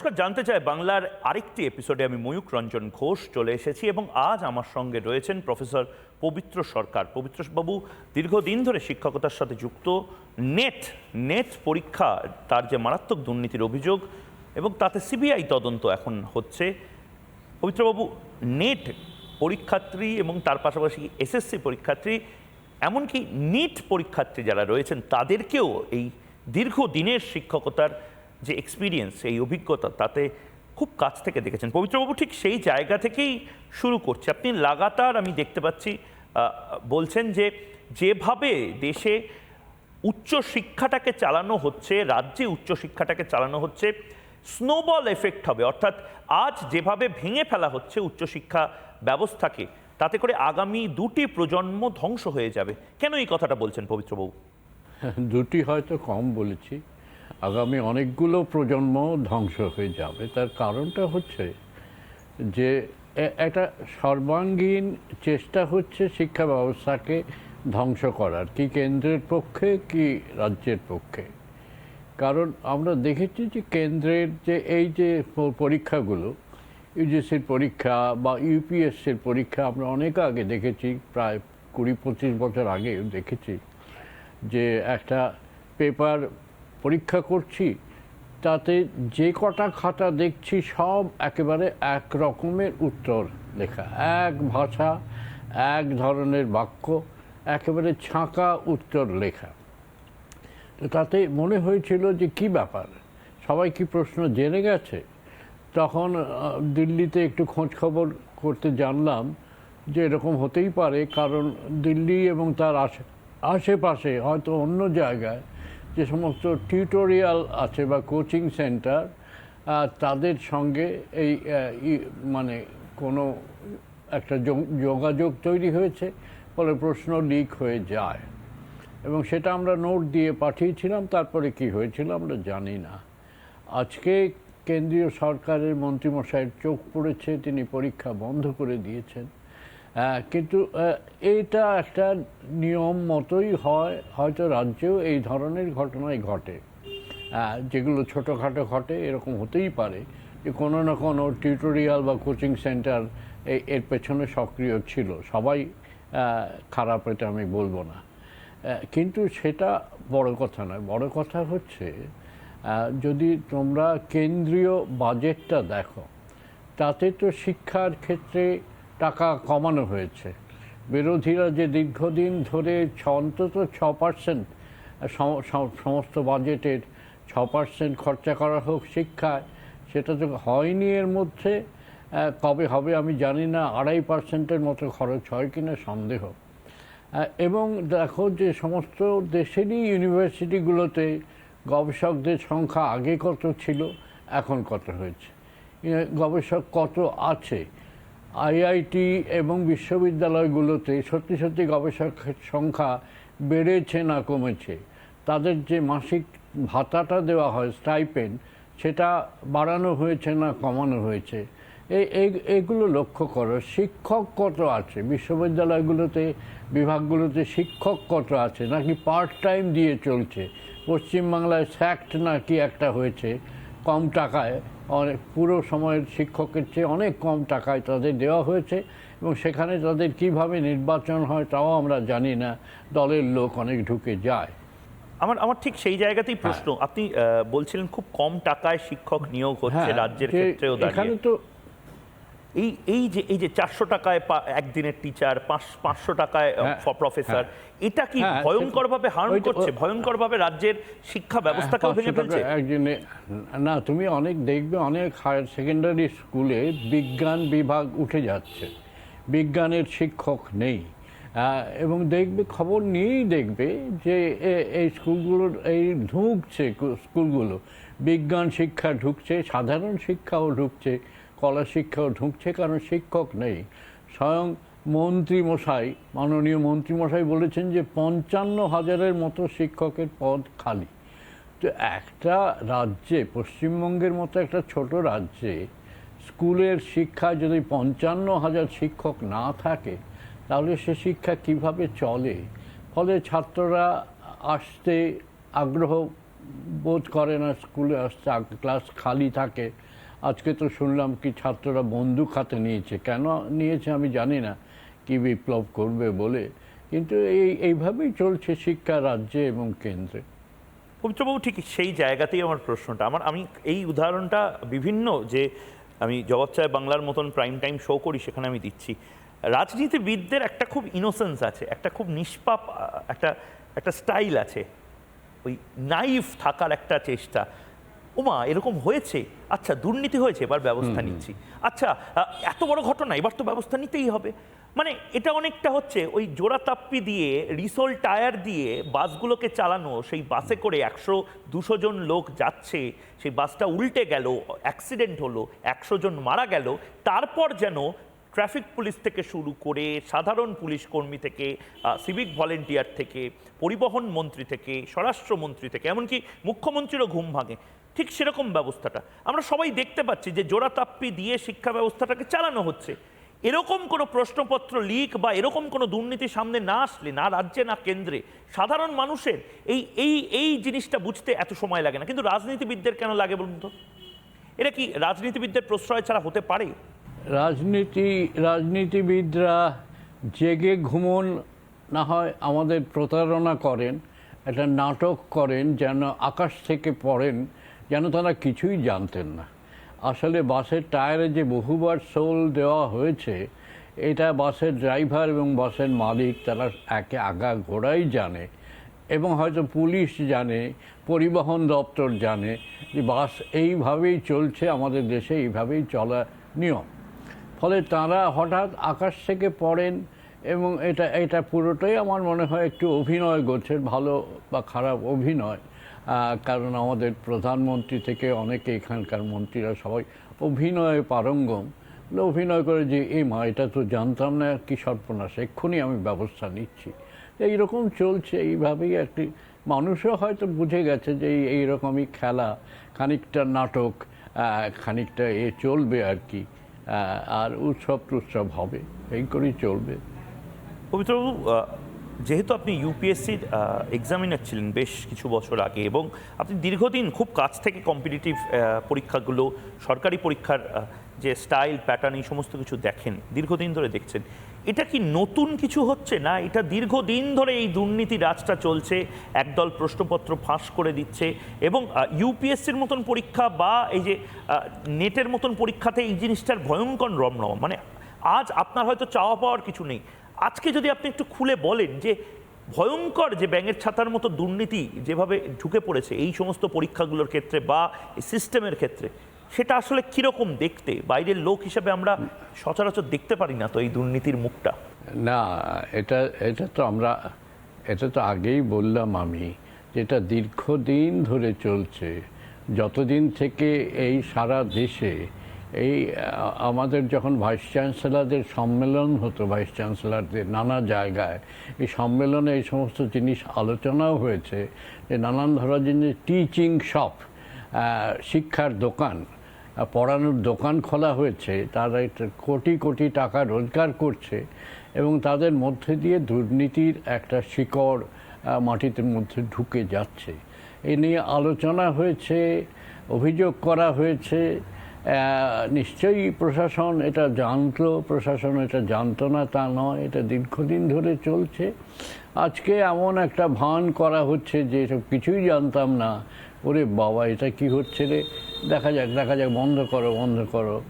নমস্কার, জানতে চাই বাংলার আরেকটি এপিসোডে আমি ময়ূক রঞ্জন ঘোষ চলে এসেছি এবং আজ আমার সঙ্গে রয়েছেন প্রফেসর পবিত্র সরকার। পবিত্র বাবু দীর্ঘদিন ধরে শিক্ষকতার সাথে যুক্ত। নেট নেট পরীক্ষা, তার যে মারাত্মক দুর্নীতির অভিযোগ এবং তাতে সিবিআই তদন্ত এখন হচ্ছে। পবিত্রবাবু, নেট পরীক্ষার্থী এবং তার পাশাপাশি এসএসসি পরীক্ষার্থী, এমনকি নিট পরীক্ষার্থী যারা রয়েছেন, তাদেরকেও এই দীর্ঘদিনের শিক্ষকতার যে এক্সপিরিয়েন্স এই অভিজ্ঞতা তাতে খুব কাছ থেকে দেখেছেন। পবিত্রবাবু ঠিক সেই জায়গা থেকেই শুরু করছে। আপনি লাগাতার আমি দেখতে পাচ্ছি বলছেন যে যেভাবে দেশে উচ্চ শিক্ষাটাকে চালানো হচ্ছে, রাজ্যে উচ্চ শিক্ষাটাকে চালানো হচ্ছে স্নোবল এফেক্ট হবে। অর্থাৎ আজ যেভাবে ভেঙে ফেলা হচ্ছে উচ্চশিক্ষা ব্যবস্থাকে, তাতে করে আগামী দুটি প্রজন্ম ধ্বংস হয়ে যাবে। কেন এই কথাটা বলছেন পবিত্রবাবু? দুটি হয়তো কম বলেছি। আগামী অনেকগুলো প্রজন্ম ধ্বংস হয়ে যাবে। তার কারণটা হচ্ছে যে একটা সর্বাঙ্গীন চেষ্টা হচ্ছে শিক্ষা ব্যবস্থাকে ধ্বংস করার। কি কেন্দ্রের পক্ষে, কি রাজ্যের পক্ষে। কারণ আমরা দেখেছি যে কেন্দ্রের যে এই যে পরীক্ষাগুলো, ইউজিসির পরীক্ষা বা ইউপিএসসির পরীক্ষা আমরা অনেক আগে দেখেছি, প্রায় কুড়ি পঁচিশ বছর আগে দেখেছি যে একটা পেপার পরীক্ষা করছি, তাতে যে কটা খাতা দেখছি সব একেবারে এক রকমের উত্তর লেখা। এক ভাষা, এক ধরনের বাক্য, একেবারে ছাঁকা উত্তর লেখা। তো তাতে মনে হয়েছিল যে কি ব্যাপার? সবাই কি প্রশ্ন জেনে গেছে? তখন দিল্লিতে একটু খোঁজ খবর করতে জানলাম যে এরকম হতেই পারে, কারণ দিল্লি এবং তার আশে, আশেপাশে হয়তো অন্য জায়গায় যে সমস্ত টিউটোরিয়াল আছে বা কোচিং সেন্টার তাদের সঙ্গে এই মানে কোনো একটা যোগাযোগ তৈরি হয়েছে, ফলে প্রশ্ন লিক হয়ে যায়। এবং সেটা আমরা নোট দিয়ে পাঠিয়েছিলাম, তারপরে কি হয়েছিল আমরা জানি না। আজকে কেন্দ্রীয় সরকারের মন্ত্রীমশাইয়ের চোখ পড়েছে, তিনি পরীক্ষা বন্ধ করে দিয়েছেন। কিন্তু আহ, এইটা একটা নিয়ম মতোই হয় হয়তো রাজ্যেও এই ধরনের ঘটনাই ঘটে। আহ, যেগুলো ছোটোখাটো ঘটে এরকম হতেই পারে। যে কোনো না কোনো টিউটোরিয়াল বা কোচিং সেন্টার এর পেছনে সক্রিয় ছিল। সবাই খারাপ এটা আমি বলব না। কিন্তু সেটা বড় কথা নয়। বড় কথা হচ্ছে যদি তোমরা কেন্দ্রীয় বাজেটটা দেখো তাতে তো শিক্ষার ক্ষেত্রে টাকা কমানো হয়েছে। বিরোধীরা যে দীর্ঘদিন ধরে ছ, অন্তত ছ পার্সেন্ট সমস্ত বাজেটের ছ পার্সেন্ট খরচা করা হোক শিক্ষায়, সেটা তো হয়নি এর মধ্যে কবে হবে আমি জানি না, আড়াই পার্সেন্টের মতো খরচ হয় কিনা সন্দেহ। এবং দেখো যে সমস্ত দেশেরই ইউনিভার্সিটিগুলোতে গবেষকদের সংখ্যা আগে কত ছিল, এখন কত হয়েছে। গবেষক কত আছে? আইআইটি এবং বিশ্ববিদ্যালয়গুলোতে সত্যি সত্যি গবেষকের সংখ্যা বেড়েছে না কমেছে। তাদের যে মাসিক ভাতাটা দেওয়া হয়, স্টাইপেন্ড, সেটা বাড়ানো হয়েছে না কমানো হয়েছে। এই এইগুলো লক্ষ্য করো, শিক্ষক কত আছে? বিশ্ববিদ্যালয়গুলোতে, বিভাগগুলোতে শিক্ষক কত আছে? নাকি পার্ট টাইম দিয়ে চলছে? পশ্চিমবাংলায় স্যাক্ট নাকি একটা হয়েছে, কম টাকায়। অনেক পুরো সময়ের শিক্ষকের চেয়ে অনেক কম টাকায় তাদের দেওয়া হয়েছে এবং সেখানে তাদের কীভাবে নির্বাচন হয় তাও আমরা জানি না। দলের লোক অনেক ঢুকে যায়। আমার আমার ঠিক সেই জায়গাতেই প্রশ্ন। আপনি বলছিলেন খুব কম টাকায় শিক্ষক নিয়োগ হচ্ছে হ্যাঁ, রাজ্যের ক্ষেত্রেও এখানে তো এই এই যে এই যে চারশো টাকায় একদিনের টিচার পাঁচশো টাকায় হ্যাঁ, প্রফেসর এটা কি হ্যাঁ, ভয়ঙ্করভাবে হার্ম ওইটা- করছে? ভয়ঙ্করভাবে রাজ্যের শিক্ষা ব্যবস্থাকেও ভেঙে ফেলছে? না তুমি অনেক দেখবে অনেক হায়ার সেকেন্ডারি স্কুলে বিজ্ঞান বিভাগ উঠে যাচ্ছে। বিজ্ঞানের শিক্ষক নেই। এবং দেখবে খবর নিয়েই দেখবে যে এই স্কুলগুলোর এই ঢুকছে স্কুলগুলো বিজ্ঞান শিক্ষা ঢুকছে সাধারণ শিক্ষাও ঢুকছে। কলা শিক্ষাও ঢুকছে কারণ শিক্ষক নেই। স্বয়ং মন্ত্রী মশাই মাননীয় মন্ত্রী মশাই বলেছেন যে পঞ্চান্ন হাজারের মতো শিক্ষকের পদ খালি। তো একটা রাজ্যে, পশ্চিমবঙ্গের মতো একটা ছোট রাজ্যে স্কুলের শিক্ষা যদি পঞ্চান্ন হাজার শিক্ষক না থাকে, তাহলে সে শিক্ষা কীভাবে চলে? ফলে ছাত্ররা আসতে আগ্রহ বোধ করে না, স্কুলে আসতে ক্লাস খালি থাকে। আজকে তো শুনলাম কি ছাত্ররা বন্দুক হাতে নিয়েছে। কেন নিয়েছে আমি জানি না, কি বিপ্লব করবে বলে। কিন্তু এই, এইভাবেই চলছে শিক্ষা রাজ্যে এবং কেন্দ্রে। পবিত্রবাবু, ঠিক সেই জায়গাতেই আমার প্রশ্নটা। আমার, আমি এই উদাহরণটা বিভিন্ন যে আমি জবাব চায় বাংলার মতন প্রাইম টাইম শো করি, সেখানে আমি দিচ্ছি। রাজনীতিবিদদের একটা খুব ইনোসেন্স আছে, একটা খুব নিষ্পাপ একটা একটা স্টাইল আছে। ওই নাইফ থাকার একটা চেষ্টা। ওমা এরকম হয়েছে? আচ্ছা দুর্নীতি হয়েছে এবার ব্যবস্থা নিচ্ছি। আচ্ছা এত বড় ঘটনা এবার তো ব্যবস্থা নিতেই হবে। মানে এটা অনেকটা হচ্ছে ওই জোড়া তাপ্পি দিয়ে রিসোল টায়ার দিয়ে বাসগুলোকে চালানো সেই বাসে করে একশো দুশো জন লোক যাচ্ছে সেই বাসটা উল্টে গেল অ্যাক্সিডেন্ট হলো একশো জন মারা গেল তারপর যেন ট্রাফিক পুলিশ থেকে শুরু করে সাধারণ পুলিশ কর্মী থেকে সিভিক ভলেন্টিয়ার থেকে পরিবহন মন্ত্রী থেকে স্বরাষ্ট্রমন্ত্রী থেকে এমনকি মুখ্যমন্ত্রীরও ঘুম ভাঙে। ঠিক সেরকম ব্যবস্থাটা। আমরা সবাই দেখতে পাচ্ছি যে জোড়া তাপ্পি দিয়ে শিক্ষা ব্যবস্থাটাকে চালানো হচ্ছে। এরকম কোনো প্রশ্নপত্র লিক বা এরকম কোনো দুর্নীতি সামনে না আসলে, না রাজ্যে, না কেন্দ্রে, সাধারণ মানুষের এই এই এই জিনিসটা বুঝতে এত সময় লাগে না। কিন্তু রাজনীতিবিদদের কেন লাগে বলুন তো? এটা কি রাজনীতিবিদদের প্রশ্রয় ছাড়া হতে পারে? রাজনীতি, রাজনীতিবিদরা জেগে ঘুমন, না হয় আমাদের প্রতারণা করেন, একটা নাটক করেন, যেন আকাশ থেকে পড়েন যেন তারা কিছুই জানতেন না। আসলে বাসের টায়ারে যে বহুবার সোল দেওয়া হয়েছে, এটা বাসের ড্রাইভার এবং বাসের মালিক তারা একে আগা ঘোড়াই জানে এবং হয়তো পুলিশ জানে, পরিবহন দপ্তর জানে যে বাস এইভাবেই চলছে, আমাদের দেশে এইভাবেই চলা নিয়ম। ফলে তারা হঠাৎ আকাশ থেকে পড়েন এবং এটা এটা পুরোটাই আমার মনে হয় একটু অভিনয় করছে ভালো বা খারাপ অভিনয়। কারণ আমাদের প্রধানমন্ত্রী থেকে অনেকে এখানকার মন্ত্রীরা সবাই অভিনয়ে পারঙ্গম। অভিনয় করে যে, এ মা, এটা তো জানতাম না, কি সর্বনাশ, এক্ষুনি আমি ব্যবস্থা নিচ্ছি। এইরকম চলছে, এইভাবেই একটি, মানুষও হয়তো বুঝে গেছে যে, এই, এইরকমই খেলা, খানিকটা নাটক খানিকটা এ চলবে আর কি আর উৎসব টুৎসব হবে, এই করেই চলবে। পবিত্রবাবু যেহেতু আপনি ইউপিএসসির এক্সামিনার ছিলেন বেশ কিছু বছর আগে এবং আপনি দীর্ঘদিন খুব কাছ থেকে কম্পিটিটিভ পরীক্ষাগুলো, সরকারি পরীক্ষার যে স্টাইল প্যাটার্ন এই সমস্ত কিছু দেখেন, দীর্ঘদিন ধরে দেখছেন, এটা কি নতুন কিছু হচ্ছে না এটা দীর্ঘদিন ধরে এই দুর্নীতি রাজটা চলছে, একদল প্রশ্নপত্র ফাঁস করে দিচ্ছে এবং ইউপিএসসির মতন পরীক্ষা বা এই যে নেটের মতন পরীক্ষাতে এই জিনিসটার ভয়ঙ্কর রমরমা মানে আজ আপনার হয়তো চাওয়া পাওয়ার কিছু নেই আজকে যদি আপনি একটু খুলে বলেন যে ভয়ঙ্কর যে ব্যাঙের ছাতার মতো দুর্নীতি যেভাবে ঢুকে পড়েছে এই সমস্ত পরীক্ষাগুলোর ক্ষেত্রে বা সিস্টেমের ক্ষেত্রে, সেটা আসলে কীরকম দেখতে? বাইরের লোক হিসেবে আমরা সচরাচর দেখতে পারি না তো এই দুর্নীতির মুখটা। না, এটা এটা তো আমরা, এটা তো আগেই বললাম আমি যেটা দীর্ঘদিন ধরে চলছে। যতদিন থেকে এই সারা দেশে এই আমাদের যখন ভাইস চ্যান্সেলরদের সম্মেলন হতো, ভাইস চ্যান্সেলারদের নানা জায়গায়, এই সম্মেলনে এই সমস্ত জিনিস আলোচনাও হয়েছে, যে নানান ধরনের জিনিস, টিচিং শপ শিক্ষার দোকান পড়ানোর দোকান খোলা হয়েছে, তারা কোটি কোটি টাকা রোজগার করছে এবং তাদের মধ্যে দিয়ে দুর্নীতির একটা শিকড় মাটিতে মধ্যে ঢুকে যাচ্ছে। এ নিয়ে আলোচনা হয়েছে, অভিযোগ করা হয়েছে নিশ্চয়ই প্রশাসন এটা জানতো, প্রশাসন এটা জানতো না, তা নয়, এটা দীর্ঘদিন ধরে চলছে। আজকে এমন একটা ভান করা হচ্ছে যে এসব কিছুই জানতাম না। ওরে বাবা, এটা কি হচ্ছে রে? দেখা যাক দেখা যাক, বন্ধ করো বন্ধ করো।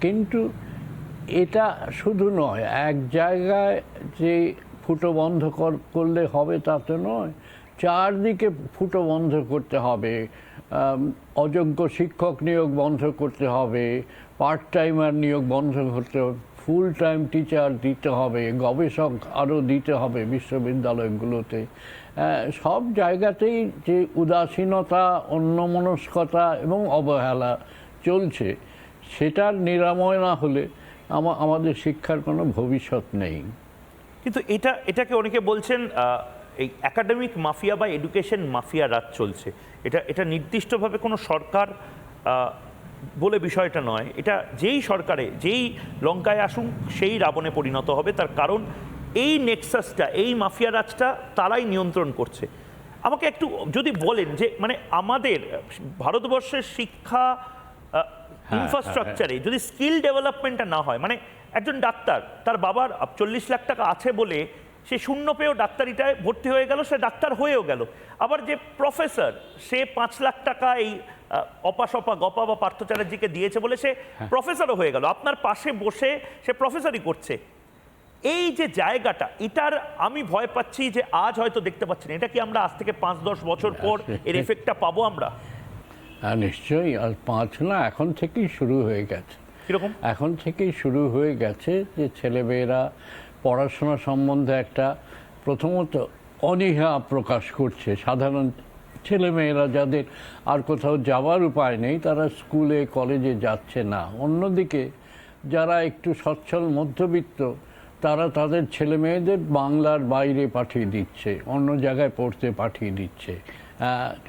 কিন্তু এটা শুধু নয়, এক জায়গায় যে ফুটো বন্ধ কর- করলে হবে তা তো নয়, চারদিকে ফুটো বন্ধ করতে হবে। অযোগ্য শিক্ষক নিয়োগ বন্ধ করতে হবে পার্ট টাইমার নিয়োগ বন্ধ করতে হবে ফুল টাইম টিচার দিতে হবে, গবেষক আরও দিতে হবে বিশ্ববিদ্যালয়গুলোতে। সব জায়গাতেই যে উদাসীনতা, অন্যমনস্কতা এবং অবহেলা চলছে, সেটার নিরাময় না হলে আমাদের শিক্ষার কোনো ভবিষ্যৎ নেই। কিন্তু এটা, এটাকে অনেকে বলছেন এই একাডেমিক মাফিয়া বা এডুকেশন মাফিয়া রাত চলছে। এটা এটা নির্দিষ্টভাবে কোনো সরকার বলে বিষয়টা নয়। এটা যেই সরকারে যেই লঙ্কায় আসুন সেই রাবণে পরিণত হবে। তার কারণ এই নেক্সাসটা এই মাফিয়া রাজটা তারাই নিয়ন্ত্রণ করছে। আমাকে একটু যদি বলেন যে মানে আমাদের ভারতবর্ষের শিক্ষা ইনফ্রাস্ট্রাকচারে যদি স্কিল ডেভেলপমেন্টটা না হয় মানে একজন ডাক্তার তার বাবার চল্লিশ লাখ টাকা আছে বলে সে শূন্য পেয়েও ডাক্তারিটায় ভর্তি হয়ে গেল সে ডাক্তার হয়েও গেল। আবার যে প্রফেসর সে পাঁচ লাখ টাকা এই অপাসপা গপা বা পার্থ চ্যাটার্জিকে দিয়েছে বলে সে প্রফেসরও হয়ে গেল। আপনার পাশে বসে সে প্রফেসরই করছে। এই যে জায়গাটা এটার আমি ভয় পাচ্ছি যে আজ হয়তো দেখতে পাচ্ছি না। এটা কি আমরা আজ থেকে পাঁচ দশ বছর পর এর এফেক্টটা পাবো আমরা? হ্যাঁ নিশ্চয়ই। আর পাঁচ না এখন থেকেই শুরু হয়ে গেছে। কীরকম? এখন থেকেই শুরু হয়ে গেছে যে ছেলেমেয়েরা পড়াশোনা সম্বন্ধে একটা প্রথমত অনীহা প্রকাশ করছে। সাধারণ ছেলেমেয়েরা যাদের আর কোথাও যাওয়ার উপায় নেই, তারা স্কুলে, কলেজে যাচ্ছে না। অন্যদিকে যারা একটু সচ্ছল মধ্যবিত্ত, তারা তাদের ছেলে মেয়েদের বাংলার বাইরে পাঠিয়ে দিচ্ছে, অন্য জায়গায় পড়তে পাঠিয়ে দিচ্ছে।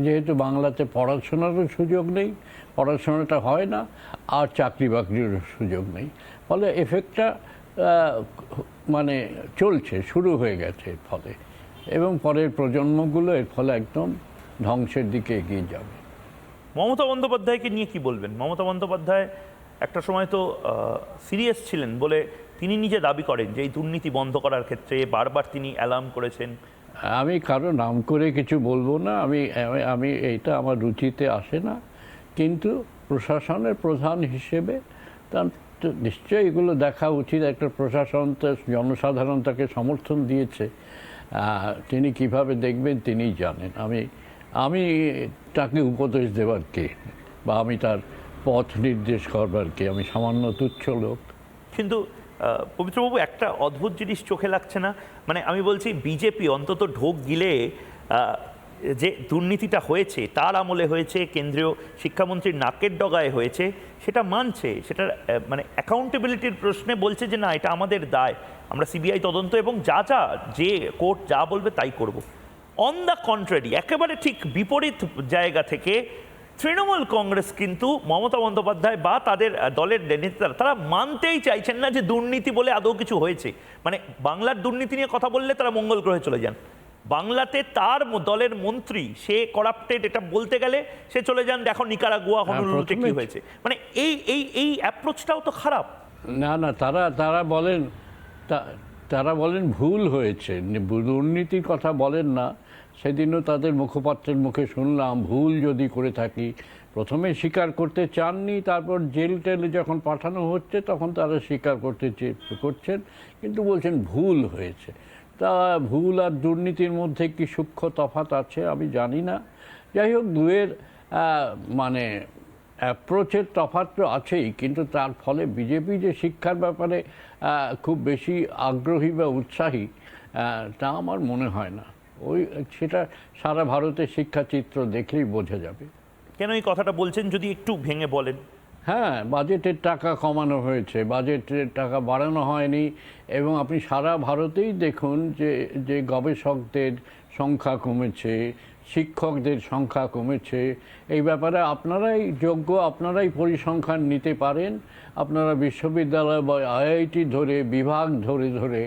যেহেতু বাংলাতে পড়াশোনারও সুযোগ নেই, পড়াশোনাটা হয় না, আর চাকরি বাকরিরও সুযোগ নেই। ফলে এফেক্টটা মানে চলছে শুরু হয়ে গেছে এর ফলে। এবং পরের প্রজন্মগুলো এর ফলে একদম ধ্বংসের দিকে এগিয়ে যাবে। মমতা বন্দ্যোপাধ্যায়কে নিয়ে কি বলবেন? মমতা বন্দ্যোপাধ্যায় একটা সময় তো সিরিয়াস ছিলেন বলে তিনি নিজে দাবি করেন যে এই দুর্নীতি বন্ধ করার ক্ষেত্রে বারবার তিনি অ্যালার্ম করেছেন। আমি কারও নাম করে কিছু বলব না আমি আমি- এইটা আমার রুচিতে আসে না। কিন্তু প্রশাসনের প্রধান হিসেবে তার নিশ্চয়ই এগুলো দেখা উচিত। একটা প্রশাসন জনসাধারণ তাকে সমর্থন দিয়েছে। তিনি কীভাবে দেখবেন তিনিই জানেন। আমি আমি তাকে উপদেশ দেবার কে? বা আমি তার পথ নির্দেশ করবার কে? আমি সামান্য তুচ্ছ লোক। কিন্তু পবিত্রবাবু, একটা অদ্ভুত জিনিস চোখে লাগছে না? মানে আমি বলছি, বিজেপি অন্তত ঢোক গিলে যে দুর্নীতিটা হয়েছে, তার আমলে হয়েছে, কেন্দ্রীয় শিক্ষামন্ত্রীর নাকের ডগায় হয়েছে, সেটা মানছে, সেটার মানে অ্যাকাউন্টেবিলিটির প্রশ্নে বলছে যে না, এটা আমাদের দায়। আমরা সিবিআই তদন্ত এবং যা যা, যে কোর্ট যা বলবে তাই করব। অন দ্য কন্ট্রারি একেবারে ঠিক বিপরীত জায়গা থেকে তৃণমূল কংগ্রেস কিন্তু মমতা বন্দ্যোপাধ্যায় বা তাদের দলের নেতারা তারা মানতেই চাইছেন না যে দুর্নীতি বলে আদৌ কিছু হয়েছে। মানে বাংলার দুর্নীতি নিয়ে কথা বললে তারা মঙ্গল গ্রহে চলে যান। বাংলাতে তার দলের মন্ত্রী সে করাপ্টেড এটা বলতে গেলে সে চলে যান দেখো নিকারাগুয়া হনুলুতে কি হয়েছে। মানে এই এই এই অ্যাপ্রোচটাও তো খারাপ। না না তারা তারা বলেন তারা বলেন ভুল হয়েছে। দুর্নীতির কথা বলেন না। সেদিনও তাদের মুখপাত্রের মুখে শুনলাম ভুল যদি করে থাকি। প্রথমে স্বীকার করতে চাননি তারপর জেল টেলে যখন পাঠানো হচ্ছে তখন তারা স্বীকার করতে করছেন কিন্তু বলছেন ভুল হয়েছে। তা ভুল আর দুর্নীতির মধ্যে কি সূক্ষ্ম তফাত আছে আমি জানি না। যাই হোক দুয়ের মানে অ্যাপ্রোচের তফাৎ তো আছেই, কিন্তু তার ফলে বিজেপি যে শিক্ষার ব্যাপারে খুব বেশি আগ্রহী বা উৎসাহী তা আমার মনে হয় না। ওই, সেটা সারা ভারতের শিক্ষাচিত্র দেখলেই বোঝা যাবে। কেন এই কথাটা বলছেন, যদি একটু ভেঙে বলেন? হ্যাঁ বাজেটের টাকা কমানো হয়েছে। বাজেটের টাকা বাড়ানো হয়নি এবং আপনি সারা ভারতেই দেখুন যে যে গবেষকদের সংখ্যা কমেছে, শিক্ষকদের সংখ্যা কমেছে। এই ব্যাপারে আপনারাই যোগ্য, আপনারাই পরিসংখ্যান নিতে পারেন। আপনারা বিশ্ববিদ্যালয় বা আইআইটি ধরে, বিভাগ ধরে ধরে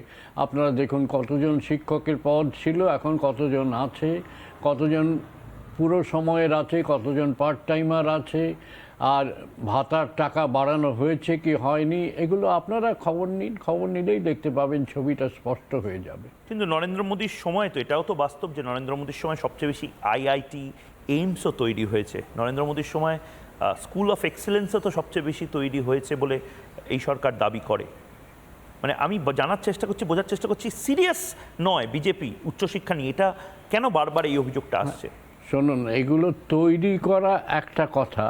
আপনারা দেখুন কতজন শিক্ষকের পদ ছিল, এখন কতজন আছে, কতজন পুরো সময়ের আছে, কতজন পার্ট টাইমার আছে আর ভাতার টাকা বাড়ানো হয়েছে কি হয়নি এগুলো আপনারা খবর নিন খবর নিলেই দেখতে পাবেন ছবিটা স্পষ্ট হয়ে যাবে। কিন্তু নরেন্দ্র মোদীর সময় তো এটাও তো বাস্তব যে নরেন্দ্র মোদীর সময় সবচেয়ে বেশি আইআইটি এইমসও তৈরি হয়েছে। নরেন্দ্র মোদীর সময় স্কুল অফ এক্সেলেন্সও তো সবচেয়ে বেশি তৈরি হয়েছে বলে এই সরকার দাবি করে। মানে আমি জানার চেষ্টা করছি বোঝার চেষ্টা করছি সিরিয়াস নয় বিজেপি উচ্চশিক্ষা নিয়ে এটা কেন বারবার এই অভিযোগটা আসছে? শুনুন এগুলো তৈরি করা একটা কথা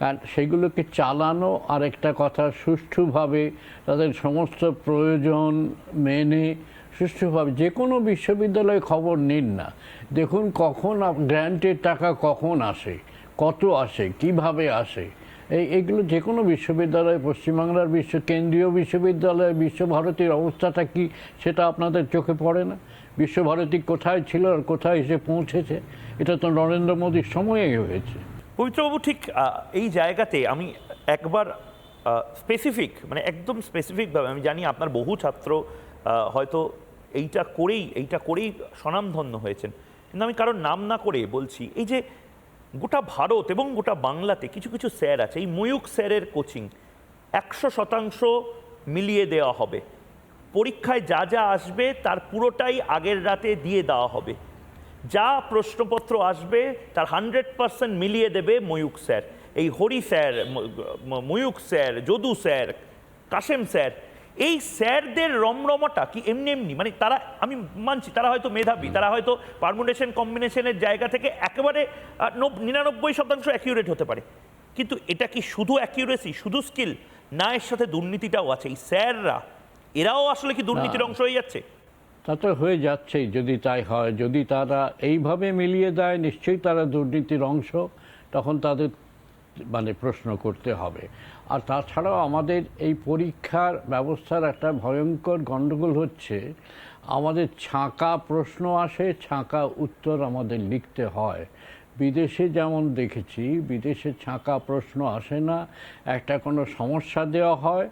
আর সেগুলোকে চালানো আর একটা কথা, সুষ্ঠুভাবে তাদের সমস্ত প্রয়োজন মেনে সুষ্ঠুভাবে যে কোনো বিশ্ববিদ্যালয়ে খবর নিন না। দেখুন কখন গ্র্যান্টের টাকা কখন আসে, কত আসে, কীভাবে আসে। এই, এগুলো যে কোনো বিশ্ববিদ্যালয়, পশ্চিমবাংলার বিশ্ব, কেন্দ্রীয় বিশ্ববিদ্যালয়ে, বিশ্বভারতীর অবস্থাটা কি সেটা আপনাদের চোখে পড়ে না? বিশ্বভারতী কোথায় ছিল আর কোথায় এসে পৌঁছেছে? এটা তো নরেন্দ্র মোদীর সময়েই হয়েছে। পবিত্রবাবু ঠিক এই জায়গাতে আমি একবার স্পেসিফিক মানে একদম স্পেসিফিকভাবে আমি জানি আপনার বহু ছাত্র হয়তো এইটা করেই এইটা করেই স্বনামধন্য হয়েছেন। কিন্তু আমি কারোর নাম না করে বলছি, এই যে গোটা ভারত এবং গোটা বাংলাতে কিছু কিছু স্যার আছে, এই ময়ূক স্যারের কোচিং, একশো শতাংশ মিলিয়ে দেওয়া হবে। পরীক্ষায় যা যা আসবে, তার পুরোটাই আগের রাতে দিয়ে দেওয়া হবে। যা প্রশ্নপত্র আসবে তার হান্ড্রেড পার্সেন্ট মিলিয়ে দেবে ময়ূক স্যার। এই Hari sir Mayuk sir Jadu sir Kashem sir এই স্যারদের রমরমাটা কি এমনি এমনি? মানে তারা আমি মানছি তারা হয়তো মেধাবী তারা হয়তো পারমুনেশন কম্বিনেশনের জায়গা থেকে একেবারে নব- নিরানব্বই শতাংশ অ্যাকিউরেট হতে পারে। কিন্তু এটা কি শুধু অ্যাকিউরেসি শুধু স্কিল না এর সাথে দুর্নীতিটাও আছে। এই স্যাররা এরাও আসলে কি দুর্নীতির অংশ হয়ে যাচ্ছে? তা তো হয়ে যাচ্ছেই, যদি তাই হয়। যদি তারা এইভাবে মিলিয়ে দেয়, নিশ্চয়ই তারা দুর্নীতির অংশ, তখন তাদের মানে প্রশ্ন করতে হবে। আর তাছাড়াও আমাদের এই পরীক্ষার ব্যবস্থার একটা ভয়ঙ্কর গণ্ডগোল হচ্ছে, আমাদের ছাঁকা প্রশ্ন আসে, ছাঁকা উত্তর আমাদের লিখতে হয়। বিদেশে যেমন দেখেছি, বিদেশে ছাঁকা প্রশ্ন আসে না, একটা কোনো সমস্যা দেওয়া হয়,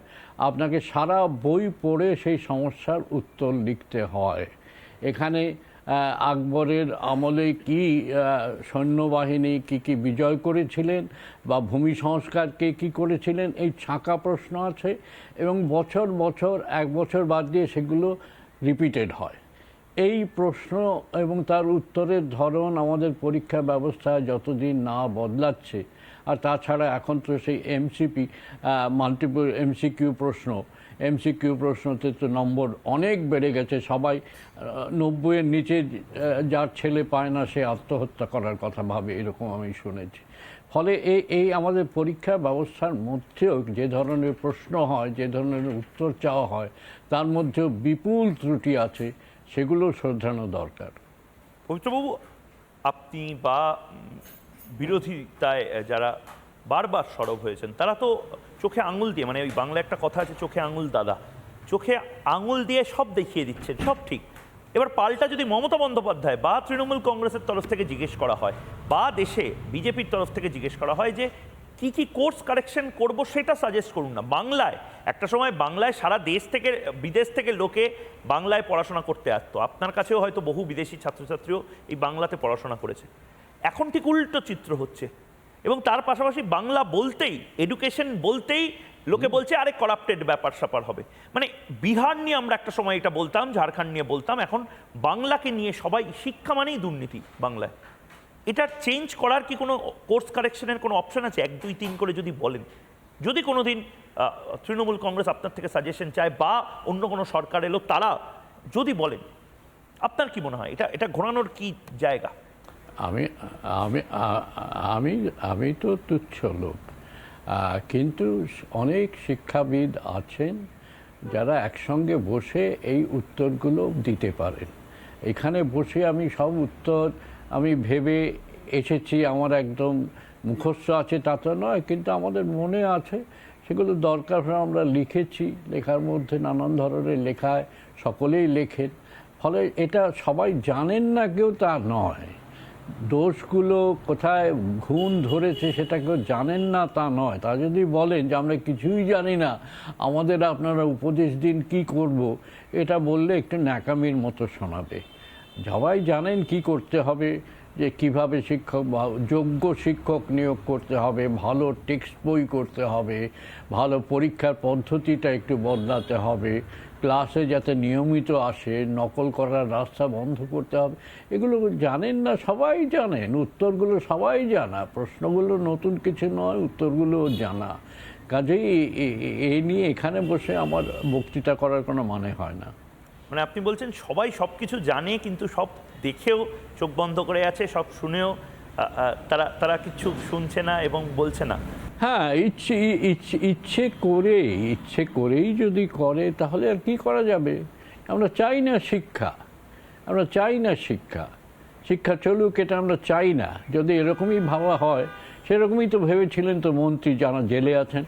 আপনাকে সারা বই পড়ে সেই সমস্যার উত্তর লিখতে হয়। এখানে আকবরের আমলে কি সৈন্যবাহিনী কি কি বিজয় করেছিলেন বা ভূমি সংস্কার কে, কি করেছিলেন, এই ছাঁকা প্রশ্ন আছে এবং বছর বছর, এক বছর বাদ দিয়ে সেগুলো রিপিটেড হয়। এই প্রশ্ন এবং তার উত্তরের ধরন আমাদের পরীক্ষা ব্যবস্থা যতদিন না বদলাচ্ছে, আর তাছাড়া এখন তো সেই এমসিপি মাল্টিপল এমসিকিউ প্রশ্ন, এমসিকিউ প্রশ্নতে তো নম্বর অনেক বেড়ে গেছে, সবাই নব্বইয়ের নিচে যার ছেলে পায় না সে আত্মহত্যা করার কথা ভাবে, এরকম আমি শুনেছি। ফলে এই এই আমাদের পরীক্ষা ব্যবস্থার মধ্যেও যে ধরনের প্রশ্ন হয়, যে ধরনের উত্তর চাওয়া হয়, তার মধ্যেও বিপুল ত্রুটি আছে। সেগুলো শোধরানো দরকার। পবিত্রবাবু, আপনি বা বিরোধিতায় যারা বারবার সরব হয়েছেন, তারা তো চোখে আঙুল দিয়ে মানে ওই বাংলা একটা কথা আছে, চোখে আঙুল দাদা। চোখে আঙুল দিয়ে সব দেখিয়ে দিচ্ছেন, সব ঠিক। এবার পাল্টা যদি মমতা বন্দ্যোপাধ্যায় বা তৃণমূল কংগ্রেসের তরফ থেকে জিজ্ঞেস করা হয়, বা দেশে বিজেপির তরফ থেকে জিজ্ঞেস করা হয় যে কি কি কোর্স কারেকশন করব সেটা সাজেস্ট করুন না। বাংলায়, একটা সময় বাংলায় সারা দেশ থেকে, বিদেশ থেকে লোকে বাংলায় পড়াশোনা করতে আসতো। আপনার কাছেও হয়তো বহু বিদেশি ছাত্রছাত্রীও এই বাংলাতে পড়াশোনা করেছে। এখন ঠিক উল্টো চিত্র হচ্ছে। এবং তার পাশাপাশি বাংলা বলতেই এডুকেশন বলতেই লোকে বলছে, আরে করাপ্টেড ব্যাপার স্যাপার হবে। মানে বিহার নিয়ে আমরা একটা সময় এটা বলতাম, ঝাড়খণ্ড নিয়ে বলতাম, এখন বাংলাকে নিয়ে সবাই শিক্ষা মানেই দুর্নীতি বাংলায়। এটা চেঞ্জ করার কি কোনো কোর্স কারেকশনের কোনো অপশন আছে? এক, দুই, তিন করে যদি বলেন। যদি কোনো দিন তৃণমূল কংগ্রেস আপনার থেকে সাজেশন চায় বা অন্য কোনো সরকার এলো, তারা যদি বলেন, আপনার কি মনে হয়? এটা এটা ঘোরানোর কি জায়গা? আমি আমি আমি আমি তো তুচ্ছ লোক। কিন্তু অনেক শিক্ষাবিদ আছেন যারা একসঙ্গে বসে এই উত্তরগুলো দিতে পারেন। এখানে বসে আমি সব উত্তর আমি ভেবে এসেছি, আমার একদম মুখস্থ আছে তা তো নয়, কিন্তু আমাদের মনে আছে, সেগুলো দরকার হলে আমরা লিখেছি, লেখার মধ্যে নানান ধরনের লেখায় সকলেই লেখেন, ফলে এটা সবাই জানেন না কেউ তা নয়। দোষগুলো কোথায় ঘুণ ধরেছে সেটা কেউ জানেন না তা নয়। তা যদি বলেন যে আমরা কিছুই জানি না, আমাদের আপনারা উপদেশ দিন কি করব, এটা বললে একটু ন্যাকামির মতো শোনাবে। সবাই জানেন কি করতে হবে, যে কীভাবে শিক্ষক যোগ্য শিক্ষক নিয়োগ করতে হবে, ভালো টেক্সট বই করতে হবে, ভালো পরীক্ষার পদ্ধতিটা একটু বদলাতে হবে, ক্লাসে যাতে নিয়মিত আসে, নকল করার রাস্তা বন্ধ করতে হবে। এগুলো জানেন না সবাই জানেন, উত্তরগুলো সবাই জানা, প্রশ্নগুলো নতুন কিছু নয়, উত্তরগুলো জানা। কাজেই এ- নিয়ে এখানে বসে আমার বক্তৃতা করার কোনো মানে হয় না। মানে আপনি বলছেন সবাই সব কিছু জানে, কিন্তু সব দেখেও চোখ বন্ধ করে আছে, সব শুনেও তারা তারা কিছু শুনছে না এবং বলছে না। হ্যাঁ ইচ্ছে ইচ্ছে ইচ্ছে করে, ইচ্ছে করেই যদি করে, তাহলে আর কি করা যাবে? আমরা চাই না শিক্ষা। আমরা চাই না শিক্ষা। শিক্ষা চলুক, এটা আমরা চাই না। যদি এরকমই ভাবা হয়, সেরকমই তো ভেবেছিলেন তো মন্ত্রী যারা জেলে আছেন।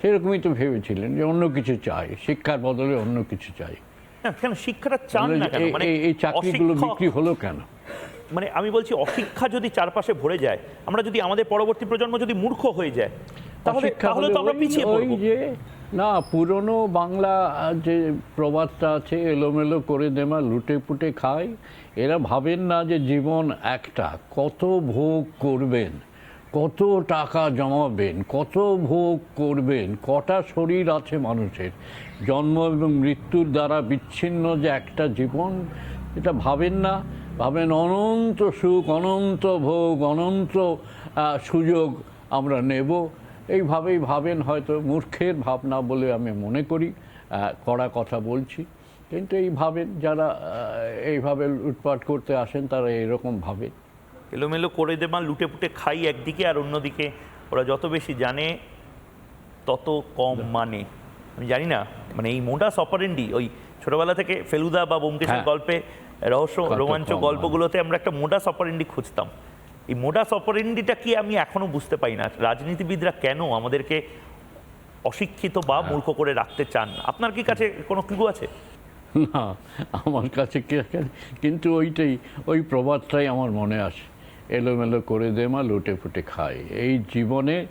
সেরকমই তো ভেবেছিলেন যে অন্য কিছু চাই, শিক্ষার বদলে অন্য কিছু চাই। কেন শিক্ষাটা চান না কেন? মানে এই- চাকরিগুলো বিক্রি হলো কেন? মানে আমি বলছি অশিক্ষা যদি চারপাশে ভরে যায় আমরা যদি আমাদের পরবর্তী প্রজন্ম যদি মূর্খ হয়ে যায় তাহলে তাহলে তো আমরা পিছিয়ে পড়ব। যে না পুরনো বাংলা যে প্রবাদটা আছে এলোমেলো করে দেমা লুটে পুটে খায় এরা ভাবেন না যে জীবন একটা কত ভোগ করবেন? কত টাকা জমাবেন, কত ভোগ করবেন, কটা শরীর আছে মানুষের, জন্ম এবং মৃত্যুর দ্বারা বিচ্ছিন্ন যে একটা জীবন, এটা ভাবেন না। ভাবেন অনন্ত সুখ, অনন্ত ভোগ, অনন্ত সুযোগ আমরা নেব। এইভাবেই ভাবেন হয়তো মূর্খের ভাবনা বলে আমি মনে করি কড়া কথা বলছি। কিন্তু এই ভাবেন, যারা এইভাবে লুটপাট করতে আসেন, তারা এরকম ভাবেন। এলোমেলো করে দেবা লুটে পুটে খাই একদিকে আর অন্যদিকে। ওরা যত বেশি জানে তত কম মানে। আমি জানি না মানে এই মোডাস অপারেন্ডি ওই ছোটবেলা থেকে ফেলুদা বা বোমকেশের হ্যাঁ। গল্পে রহস্য রোমাঞ্চ। গল্পগুলোতে আমরা একটা মোডাস অপারেন্ডি খুঁজতাম। এই মোডাস অপারেন্ডিটা কি আমি এখনও বুঝতে পাই না। রাজনীতিবিদরা কেন আমাদেরকে অশিক্ষিত বা হ্যাঁ। মূর্খ করে রাখতে চান? আপনার কি কাছে কোনো ক্লু আছে? না আমার কাছে কিন্তু ওইটাই ওই প্রবাদটাই আমার মনে আসে। এলোমেলো করে দেমা লুটে ফুটে খায়। এই জীবনে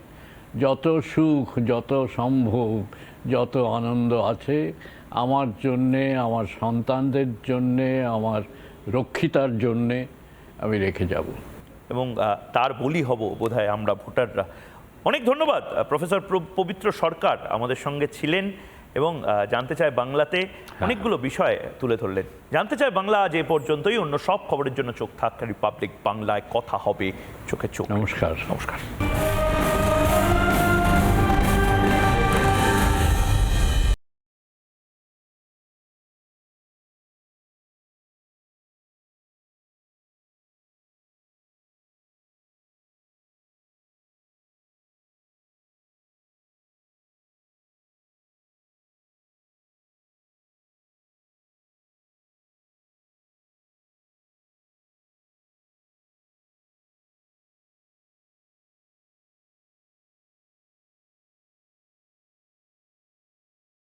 যত সুখ, যত সম্ভোগ, যত আনন্দ আছে, আমার জন্যে, আমার সন্তানদের জন্যে, আমার রক্ষিতার জন্যে আমি রেখে যাব। এবং তার বলি হব বোধহয় আমরা ভোটাররা। অনেক ধন্যবাদ প্রফেসর প্র- পবিত্র সরকার আমাদের সঙ্গে ছিলেন। এবং জানতে চায় বাংলাতে অনেকগুলো বিষয় তুলে ধরলেন। জানতে চায় বাংলা আজ এ পর্যন্তই। অন্য সব খবরের জন্য চোখ থাক রিপাবলিক বাংলায় কথা হবে চোখে চোখ। নমস্কার। নমস্কার।